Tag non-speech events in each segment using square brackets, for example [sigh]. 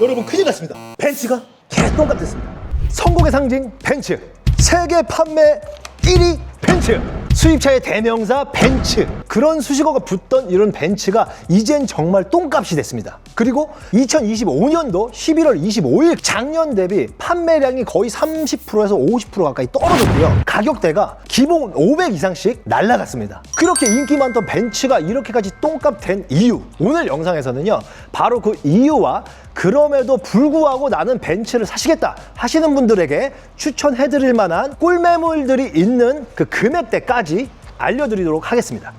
여러분 큰일 났습니다. 벤츠가 개똥같 됐습니다. 성공의 상징 벤츠. 세계 판매 1위 벤츠. 수입차의 대명사 벤츠. 그런 수식어가 붙던 이런 벤츠가 이젠 정말 똥값이 됐습니다. 그리고 2025년도 11월 25일 작년 대비 판매량이 거의 30%에서 50% 가까이 떨어졌고요. 가격대가 기본 500 이상씩 날라갔습니다. 그렇게 인기 많던 벤츠가 이렇게까지 똥값 된 이유. 오늘 영상에서는요. 바로 그 이유와 그럼에도 불구하고 나는 벤츠를 사시겠다 하시는 분들에게 추천해 드릴 만한 꿀매물들이 있는 그 금액대까지 알려드리도록 하겠습니다.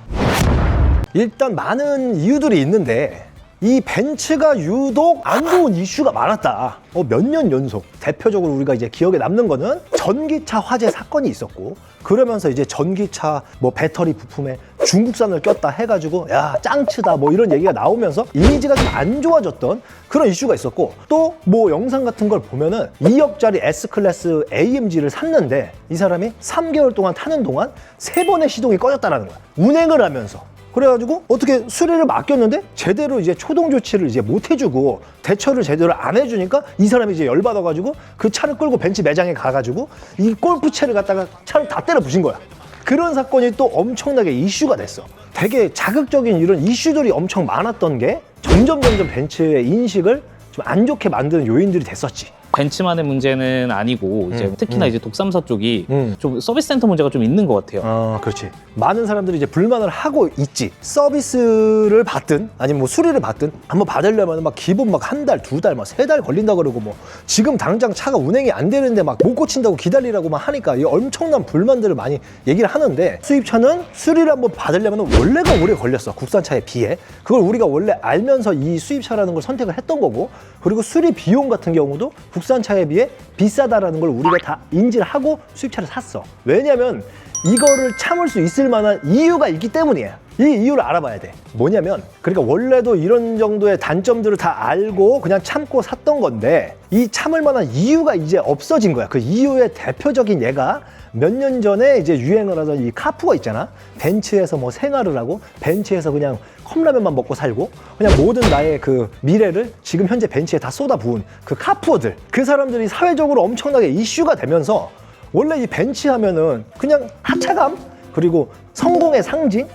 일단 많은 이유들이 있는데 이 벤츠가 유독 안 좋은 이슈가 많았다. 어, 몇 년 연속. 대표적으로 우리가 이제 기억에 남는 거는 전기차 화재 사건이 있었고 그러면서 이제 전기차 뭐 배터리 부품에 중국산을 꼈다 해가지고 야 짱치다 뭐 이런 얘기가 나오면서 이미지가 좀 안 좋아졌던 그런 이슈가 있었고 또 뭐 영상 같은 걸 보면은 2억짜리 S클래스 AMG를 샀는데 이 사람이 3개월 동안 타는 동안 세 번의 시동이 꺼졌다라는 거야. 운행을 하면서 그래가지고 어떻게 수리를 맡겼는데 제대로 이제 초동 조치를 이제 못 해주고 대처를 제대로 안 해주니까 이 사람이 이제 열받아가지고 그 차를 끌고 벤츠 매장에 가가지고 이 골프채를 갖다가 차를 다 때려 부신 거야. 그런 사건이 또 엄청나게 이슈가 됐어. 되게 자극적인 이런 이슈들이 엄청 많았던 게 점점 점점 벤츠의 인식을 좀 안 좋게 만드는 요인들이 됐었지. 벤츠만의 문제는 아니고 이제 음, 특히나 음. 이제 독삼사 쪽이 음. 좀 서비스 센터 문제가 좀 있는 것 같아요. 어, 그렇지. 많은 사람들이 이제 불만을 하고 있지. 서비스를 받든 아니면 뭐 수리를 받든 한번 받으려면 막 기본 막 한 달, 두 달, 막 세 달 걸린다 그러고 뭐 지금 당장 차가 운행이 안 되는데 막 못 고친다고 기다리라고 막 하니까 이 엄청난 불만들을 많이 얘기를 하는데 수입차는 수리를 한번 받으려면 원래가 오래 걸렸어. 국산차에 비해. 그걸 우리가 원래 알면서 이 수입차라는 걸 선택을 했던 거고 그리고 수리 비용 같은 경우도 국 산차에 비해 비싸다라는 걸 우리가 다 인지를 하고 수입차를 샀어. 왜냐면 이거를 참을 수 있을 만한 이유가 있기 때문이야. 이 이유를 알아봐야 돼. 뭐냐면, 그러니까 원래도 이런 정도의 단점들을 다 알고 그냥 참고 샀던 건데, 이 참을 만한 이유가 이제 없어진 거야. 그 이유의 대표적인 예가 몇 년 전에 이제 유행을 하던 이 카푸어 있잖아. 벤츠에서 뭐 생활을 하고, 벤츠에서 그냥 컵라면만 먹고 살고, 그냥 모든 나의 그 미래를 지금 현재 벤츠에 다 쏟아부은 그 카푸어들. 그 사람들이 사회적으로 엄청나게 이슈가 되면서, 원래 이 벤치 하면은 그냥 하차감 그리고 성공의 상징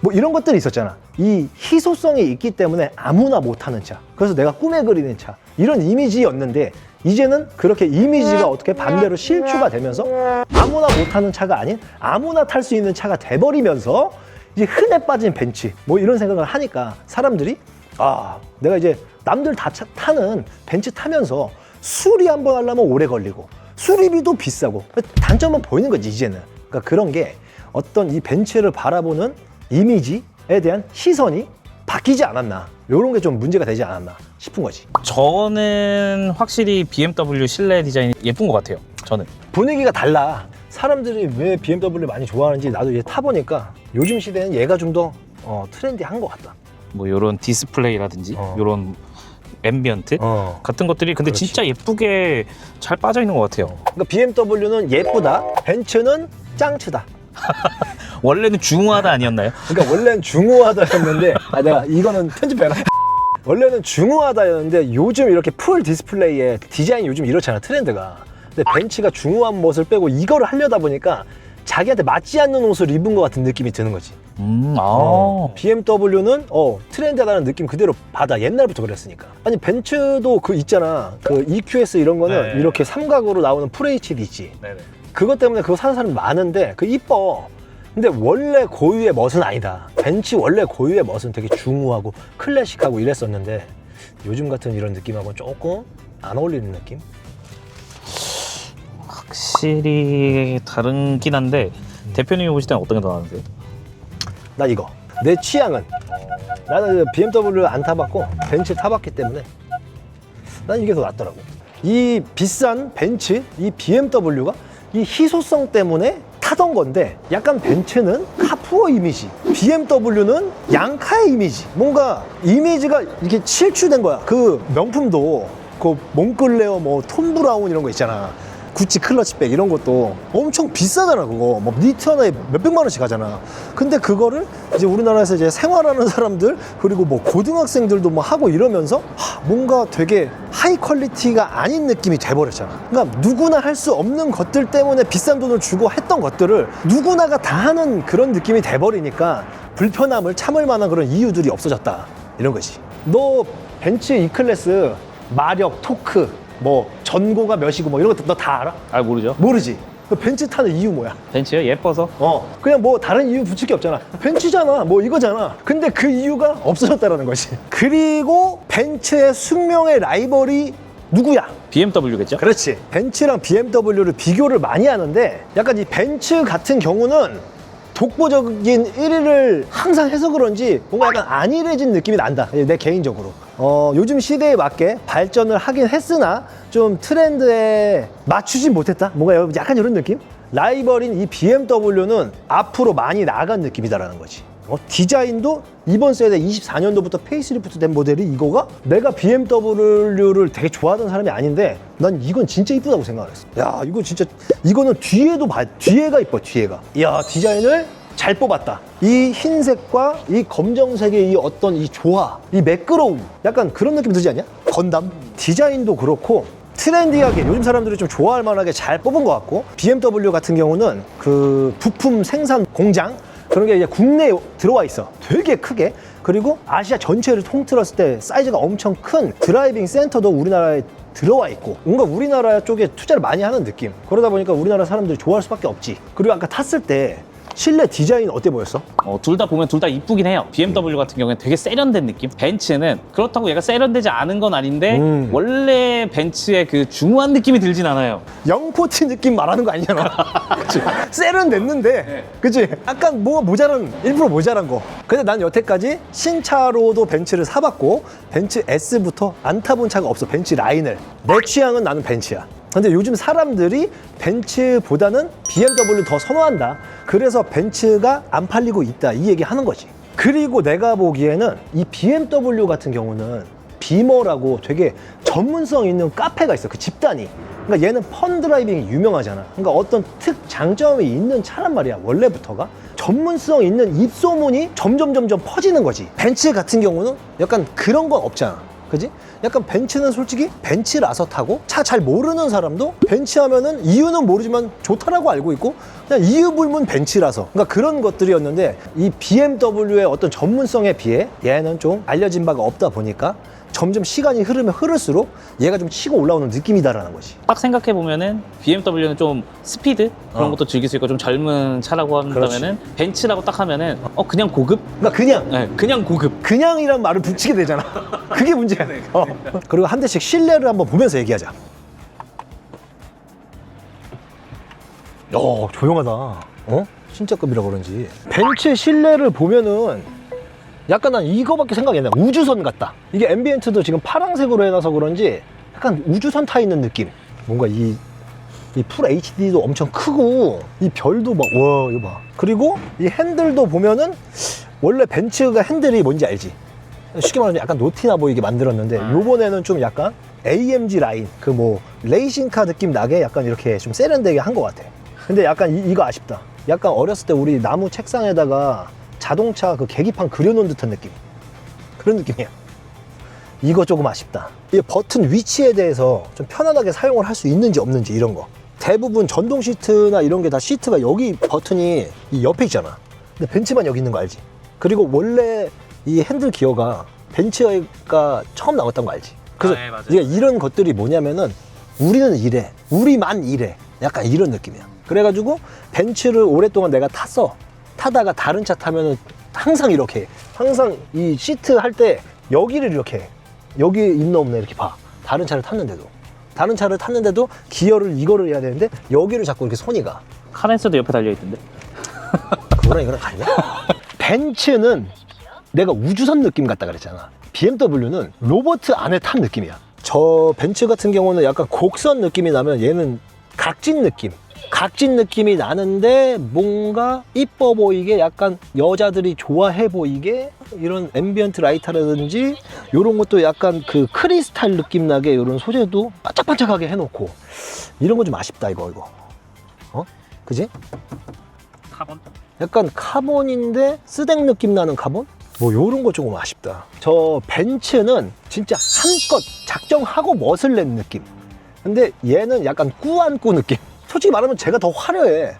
뭐 이런 것들이 있었잖아. 이 희소성이 있기 때문에 아무나 못 타는 차. 그래서 내가 꿈에 그리는 차. 이런 이미지였는데 이제는 그렇게 이미지가 어떻게 반대로 실추가 되면서 아무나 못 타는 차가 아닌 아무나 탈 수 있는 차가 돼버리면서 이제 흔해 빠진 벤치 뭐 이런 생각을 하니까 사람들이 아 내가 이제 남들 다 차- 타는 벤츠 타면서 수리 한번 하려면 오래 걸리고 수리비도 비싸고 단점만 보이는 거지 이제는. 그러니까 그런 게 어떤 이 벤츠를 바라보는 이미지에 대한 시선이 바뀌지 않았나 이런 게 좀 문제가 되지 않았나 싶은 거지 저는 확실히 BMW 실내 디자인이 예쁜 것 같아요. 저는. 분위기가 달라 사람들이 왜 BMW를 많이 좋아하는지 나도 이제 타보니까 요즘 시대는 얘가 좀더 어, 트렌디한 것 같다 뭐 이런 디스플레이라든지 어. 이런 앰비언트 어. 같은 것들이 근데 그렇지. 진짜 예쁘게 잘 빠져 있는 것 같아요. 그러니까 BMW는 예쁘다 벤츠는 짱치다 [laughs] 원래는 중후하다 아니었나요? 그러니까 원래는 중후하다였는데 아 내가 이거는 편집해라 원래는 중후하다였는데 요즘 이렇게 풀 디스플레이에 디자인이 요즘 이렇잖아 트렌드가 근데 벤츠가 중후한 멋을 빼고 이거를 하려다 보니까 자기한테 맞지 않는 옷을 입은 것 같은 느낌이 드는 거지 음, 아. 어, BMW는 어 트렌드하다는 느낌 그대로 받아 옛날부터 그랬으니까 아니 벤츠도 그 있잖아 그 EQS 이런 거는 네. 이렇게 삼각으로 나오는 FHD 있지 네 네. 그것 때문에 그거 사는 사람 많은데 그 이뻐. 근데 원래 고유의 멋은 아니다. 벤츠 원래 고유의 멋은 되게 중후하고 클래식하고 이랬었는데 요즘 같은 이런 느낌하고는 조금 안 어울리는 느낌? 확실히 다른긴 한데 대표님이 보실 때는 어떤 게 더 나은데요? 나 이거. 내 취향은 나는 BMW 안 타봤고 벤츠 타봤기 때문에 난 이게 더 낫더라고. 이 비싼 벤츠, 이 BMW가 이 희소성 때문에 타던 건데 약간 벤츠는 카푸어 이미지, BMW는 양카의 이미지. 뭔가 이미지가 이렇게 실추된 거야. 그 명품도 그 몽클레어 뭐 톰 브라운 이런 거 있잖아. 구찌 클러치백 이런 것도 엄청 비싸잖아 그거. 뭐 니트 하나에 몇백만 원씩 하잖아. 근데 그거를 이제 우리나라에서 이제 생활하는 사람들 그리고 뭐 고등학생들도 뭐 하고 이러면서 하, 뭔가 되게 하이 퀄리티가 아닌 느낌이 돼버렸잖아. 그러니까 누구나 할 수 없는 것들 때문에 비싼 돈을 주고 했던 것들을 누구나가 다 하는 그런 느낌이 돼버리니까 불편함을 참을 만한 그런 이유들이 없어졌다. 이런 거지. 너 벤츠 E클래스 마력 토크 뭐 전고가 몇이고 뭐 이런 것도 너 다 알아? 아 모르죠. 모르지. 그 벤츠 타는 이유 뭐야? 벤츠요? 예뻐서. 어. 그냥 뭐 다른 이유 붙일 게 없잖아. 벤츠잖아. 뭐 이거잖아. 근데 그 이유가 없어졌다라는 거지. 그리고 벤츠의 숙명의 라이벌이 누구야? BMW겠죠? 그렇지. 벤츠랑 BMW를 비교를 많이 하는데 약간 이 벤츠 같은 경우는 독보적인 1위를 항상 해서 그런지 뭔가 약간 안일해진 느낌이 난다. 내 개인적으로. 어, 요즘 시대에 맞게 발전을 하긴 했으나 좀 트렌드에 맞추진 못했다. 뭔가 약간 이런 느낌? 라이벌인 이 BMW는 앞으로 많이 나간 느낌이다라는 거지. 어, 디자인도 이번 세대 24년도부터 페이스리프트 된 모델이 이거가 내가 BMW를 되게 좋아하던 사람이 아닌데 난 이건 진짜 이쁘다고 생각했어. 야 이거 진짜 이거는 뒤에도 봐 뒤에가 이뻐 뒤에가. 야 디자인을 잘 뽑았다. 이 흰색과 이 검정색의 이 어떤 이 조화, 이 매끄러움, 약간 그런 느낌 들지 않냐? 건담 디자인도 그렇고 트렌디하게 요즘 사람들이 좀 좋아할 만하게 잘 뽑은 것 같고 BMW 같은 경우는 그 부품 생산 공장 그런 게 이제 국내에 들어와 있어. 되게 크게. 그리고 아시아 전체를 통틀었을 때 사이즈가 엄청 큰 드라이빙 센터도 우리나라에 들어와 있고 뭔가 우리나라 쪽에 투자를 많이 하는 느낌. 그러다 보니까 우리나라 사람들이 좋아할 수밖에 없지. 그리고 아까 탔을 때 실내 디자인 어때 보였어? 어, 둘 다 보면 둘 다 이쁘긴 해요. BMW 같은 경우에는 되게 세련된 느낌. 벤츠는 그렇다고 얘가 세련되지 않은 건 아닌데 음. 원래 벤츠의 그 중후한 느낌이 들진 않아요. 영포티 느낌 말하는 거 아니잖아. 그치? [laughs] 세련됐는데, 그치? 약간 뭐가 모자란, 일부러 모자란 거. 근데 난 여태까지 신차로도 벤츠를 사봤고, 벤츠 S부터 안 타본 차가 없어, 벤츠 라인을. 내 취향은 나는 벤츠야. 근데 요즘 사람들이 벤츠보다는 BMW 더 선호한다. 그래서 벤츠가 안 팔리고 있다. 이 얘기 하는 거지. 그리고 내가 보기에는 이 BMW 같은 경우는 비머라고 되게 전문성 있는 카페가 있어. 그 집단이. 그러니까 얘는 펀 드라이빙이 유명하잖아. 그러니까 어떤 특 장점이 있는 차란 말이야. 원래부터가. 전문성 있는 입소문이 점점 점점 퍼지는 거지. 벤츠 같은 경우는 약간 그런 건 없잖아. 그지? 약간 벤츠는 솔직히 벤츠라서 타고 차 잘 모르는 사람도 벤츠 하면은 이유는 모르지만 좋다라고 알고 있고 그냥 이유 불문 벤츠라서. 그러니까 그런 것들이었는데 이 BMW의 어떤 전문성에 비해 얘는 좀 알려진 바가 없다 보니까 점점 시간이 흐르면 흐를수록 얘가 좀 치고 올라오는 느낌이다라는 거지. 딱 생각해 보면은 BMW는 좀 스피드 그런 어. 것도 즐길 수 있고 좀 젊은 차라고 한다면은 벤츠라고 딱 하면은 어 그냥 고급? 그러니까 그냥 네, 그냥 고급. 그냥이란 말을 붙이게 되잖아. [laughs] 그게 문제야. 어. 그리고 한 대씩 실내를 한번 보면서 얘기하자. 어, 조용하다. 어? 신짜급이라 그런지. 벤츠 실내를 보면은 약간 난 이거밖에 생각이 안 나. 우주선 같다. 이게 앰비엔트도 지금 파란색으로 해놔서 그런지 약간 우주선 타 있는 느낌. 뭔가 이, 이풀 HD도 엄청 크고, 이 별도 막, 와, 이거 봐. 그리고 이 핸들도 보면은 원래 벤츠가 핸들이 뭔지 알지? 쉽게 말하면 약간 노티나 보이게 만들었는데 아. 요번에는 좀 약간 AMG 라인 그 뭐 레이싱카 느낌 나게 약간 이렇게 좀 세련되게 한 것 같아. 근데 약간 이, 이거 아쉽다. 약간 어렸을 때 우리 나무 책상에다가 자동차 그 계기판 그려놓은 듯한 느낌. 그런 느낌이야. 이거 조금 아쉽다. 이 버튼 위치에 대해서 좀 편안하게 사용을 할 수 있는지 없는지 이런 거. 대부분 전동 시트나 이런 게 다 시트가 여기 버튼이 이 옆에 있잖아. 근데 벤츠만 여기 있는 거 알지? 그리고 원래 이 핸들 기어가 벤츠가 처음 나왔던 거 알지? 그래서 아, 예, 맞아요. 이게 이런 것들이 뭐냐면은 우리는 이래, 우리만 이래, 약간 이런 느낌이야. 그래가지고 벤츠를 오랫동안 내가 탔어. 타다가 다른 차 타면은 항상 이렇게, 해. 항상 이 시트 할 때 여기를 이렇게, 해. 여기 있나 없나 이렇게 봐. 다른 차를 탔는데도. 다른 차를 탔는데도 기어를 이거를 해야 되는데 여기를 자꾸 이렇게 손이 가. 카렌스도 옆에 달려 있던데. [laughs] 그거랑 이거랑 같냐? 벤츠는 내가 우주선 느낌 같다 그랬잖아. BMW는 로버트 안에 탄 느낌이야. 저 벤츠 같은 경우는 약간 곡선 느낌이 나면 얘는 각진 느낌. 각진 느낌이 나는데 뭔가 이뻐 보이게 약간 여자들이 좋아해 보이게 이런 앰비언트 라이터라든지 이런 것도 약간 그 크리스탈 느낌 나게 이런 소재도 반짝반짝하게 해놓고. 이런 거좀 아쉽다 이거 이거. 어? 그지? 카본? 약간 카본인데 쓰댕 느낌 나는 카본? 뭐 요런 거 조금 아쉽다. 저 벤츠는 진짜 한껏 작정하고 멋을 낸 느낌. 근데 얘는 약간 꾸안꾸 느낌 솔직히 말하면 제가 더 화려해.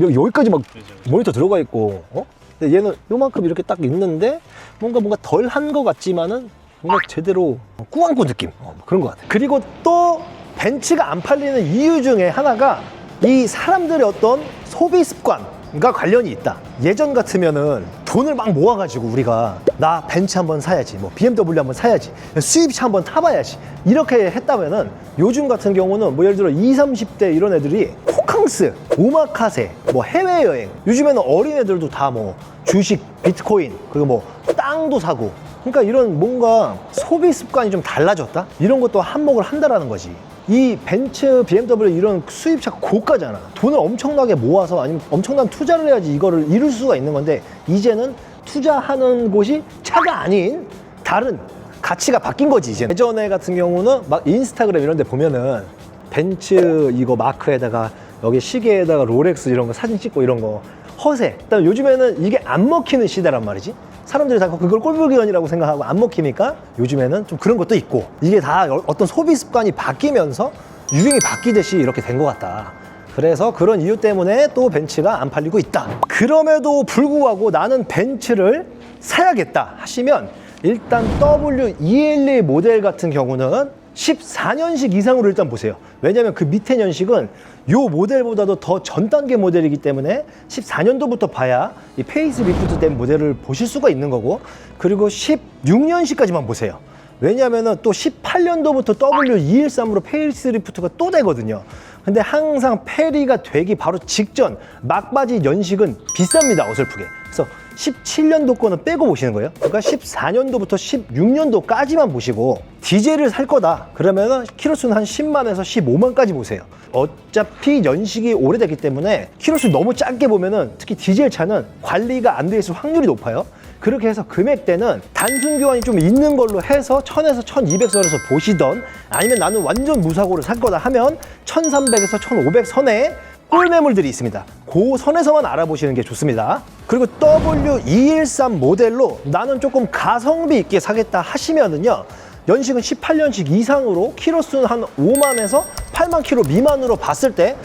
여- 여기까지 막 모니터 들어가 있고 어? 근데 얘는 요만큼 이렇게 딱 있는데 뭔가 뭔가 덜 한 것 같지만은 뭔가 제대로 꾸안꾸 느낌. 어, 뭐 그런 것 같아 그리고 또 벤츠가 안 팔리는 이유 중에 하나가 이 사람들의 어떤 소비 습관 과 관련이 있다. 예전 같으면은 돈을 막 모아가지고 우리가 나 벤츠 한번 사야지 뭐 BMW 한번 사야지 수입차 한번 타봐야지 이렇게 했다면은 요즘 같은 경우는 뭐 예를 들어 20, 30대 이런 애들이 호캉스, 오마카세, 뭐 해외여행 요즘에는 어린애들도 다 뭐 주식, 비트코인 그리고 뭐 땅도 사고. 그러니까 이런 뭔가 소비 습관이 좀 달라졌다? 이런 것도 한몫을 한다라는 거지 이 벤츠, BMW 이런 수입차 고가잖아. 돈을 엄청나게 모아서 아니면 엄청난 투자를 해야지 이거를 이룰 수가 있는 건데 이제는 투자하는 곳이 차가 아닌 다른 가치가 바뀐 거지 이제. 예전에 같은 경우는 막 인스타그램 이런 데 보면은 벤츠 이거 마크에다가 여기 시계에다가 롤렉스 이런 거 사진 찍고 이런 거 허세. 그다음에 요즘에는 이게 안 먹히는 시대란 말이지. 사람들이 다 그걸 꼴불견이라고 생각하고 안 먹히니까 요즘에는 좀 그런 것도 있고 이게 다 여- 어떤 소비 습관이 바뀌면서 유행이 바뀌듯이 이렇게 된 것 같다. 그래서 그런 이유 때문에 또 벤츠가 안 팔리고 있다. 그럼에도 불구하고 나는 벤츠를 사야겠다 하시면 일단 W211 모델 같은 경우는 14년식 이상으로 일단 보세요. 왜냐면 그 밑에 년식은 요 모델보다도 더 전 단계 모델이기 때문에 14년도부터 봐야 이 페이스 리프트 된 모델을 보실 수가 있는 거고 그리고 16년식까지만 보세요. 왜냐면은 또 18년도부터 W213으로 페이스 리프트가 또 되거든요. 근데 항상 페리가 되기 바로 직전 막바지 연식은 비쌉니다. 어설프게. 그래서 17년도 거는 빼고 보시는 거예요. 그러니까 14년도부터 16년도까지만 보시고 디젤을 살 거다. 그러면은 키로수는 한 10만에서 15만까지 보세요. 어차피 연식이 오래됐기 때문에 키로수 너무 짧게 보면은 특히 디젤 차는 관리가 안 돼 있을 확률이 높아요. 그렇게 해서 금액대는 단순 교환이 좀 있는 걸로 해서 1000에서 1200 선에서 보시던 아니면 나는 완전 무사고를 살 거다 하면 1300에서 1500 선에 꿀매물들이 있습니다. 그 선에서만 알아보시는 게 좋습니다. 그리고 W213 모델로 나는 조금 가성비 있게 사겠다 하시면은요. 연식은 18년식 이상으로 키로수는 한 5만에서 8만 키로 미만으로 봤을 때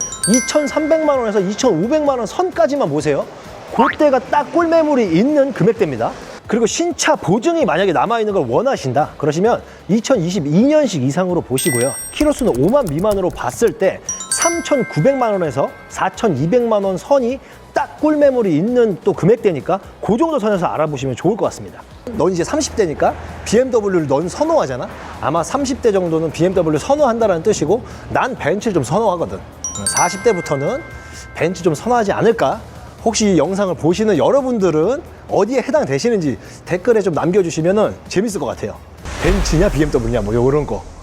2,300만 원에서 2,500만 원 선까지만 보세요. 그때가 딱 꿀매물이 있는 금액대입니다. 그리고 신차 보증이 만약에 남아있는 걸 원하신다. 그러시면 2022년식 이상으로 보시고요. 키로수는 5만 미만으로 봤을 때 3,900만 원에서 4,200만 원 선이 딱 꿀매물이 있는 또 금액대니까 그 정도 선에서 알아보시면 좋을 것 같습니다. 넌 이제 30대니까 BMW를 넌 선호하잖아? 아마 30대 정도는 BMW 선호한다는 뜻이고 난 벤츠를 좀 선호하거든. 40대부터는 벤츠 좀 선호하지 않을까? 혹시 이 영상을 보시는 여러분들은 어디에 해당되시는지 댓글에 좀 남겨주시면 재밌을 것 같아요. 벤츠냐 BMW냐 뭐 이런 거.